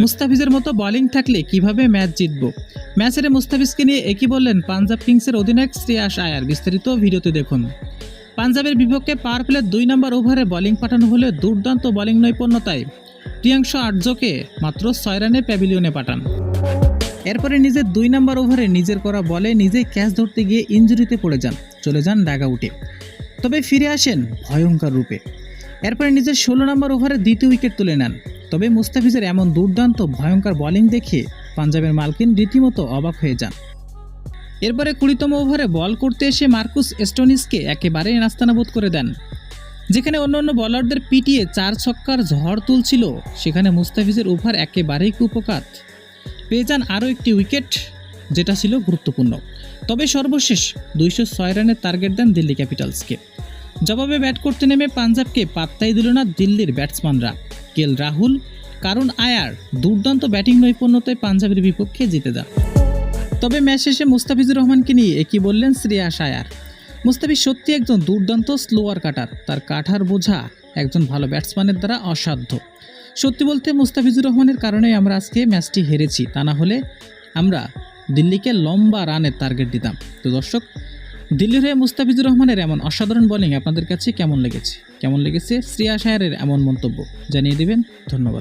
মুস্তাফিজের মতো বোলিং থাকলে কীভাবে ম্যাচ জিতব? ম্যাচের মুস্তাফিজকে নিয়ে একই বললেন পাঞ্জাব কিংসের অধিনায়ক শ্রেয়াস আয়ার। বিস্তারিত ভিডিওতে দেখুন। পাঞ্জাবের বিপক্ষে পাওয়ার প্লের দুই নম্বর ওভারে বোলিং পাঠানো হলে দুর্দান্ত বোলিং নৈপুণ্যতায় প্রিয়াংশ আর্যকে মাত্র ছয় রানে প্যাভিলিয়নে পাঠান। এরপরে নিজের দুই নম্বর ওভারে নিজের করা বলে নিজেই ক্যাচ ধরতে গিয়ে ইঞ্জুরিতে পড়ে যান। চলে যান ডাগা তবে ফিরে আসেন ভয়ঙ্কর রূপে। এরপরে নিজের ষোলো নম্বর ওভারে দ্বিতীয় উইকেট তুলে নেন। তবে মুস্তাফিজের এমন দুর্দান্ত, ভয়ঙ্কর বোলিং দেখে পাঞ্জাবের মালকিন রীতিমতো অবাক হয়ে যান। এরপরে কুড়িতম ওভারে বল করতে এসে মার্কুস এস্টোনিসকে একেবারেই নাস্তানাবোধ করে দেন। যেখানে অন্যান্য বলারদের পিটিয়ে চার ছক্কার ঝড় তুলছিল, সেখানে মুস্তাফিজের ওভার একেবারেই কুপকাত। পেয়ে যান আরও একটি উইকেট, যেটা ছিল গুরুত্বপূর্ণ। তবে সর্বশেষ দুইশো ছয় রানের টার্গেট দেন দিল্লি ক্যাপিটালসকে। জবাবে ব্যাট করতে নেমে পাঞ্জাবকে পাত্তাই দিল না দিল্লির ব্যাটসম্যানরা। কেল রাহুল, কারণ আয়ার দুর্দান্ত ব্যাটিং নৈপুণ্যতায় পাঞ্জাবের বিপক্ষে জিতে যান। তবে ম্যাচ শেষে মুস্তাফিজুর রহমানকে নিয়ে একই বললেন শ্রেয়াস আয়ার? মুস্তাফিজ সত্যি একজন দুর্দান্ত স্লোয়ার কাটার তার কাঠার বোঝা একজন ভালো ব্যাটসম্যানের দ্বারা অসাধ্য। সত্যি বলতে মুস্তাফিজুর রহমানের কারণে আমরা আজকে ম্যাচটি হেরেছি। তা না হলে আমরা দিল্লিকে লম্বা রানের টার্গেট দিতাম। তো দর্শক দিল্লির হয়ে মুস্তাফিজুর রহমানের এমন অসাধারণ বোলিং আপনাদের কাছে কেমন লেগেছে? কেমন লেগেছে? শ্রিয়া শায়ারের এমন মন্তব্য জানিয়ে দেবেন। ধন্যবাদ।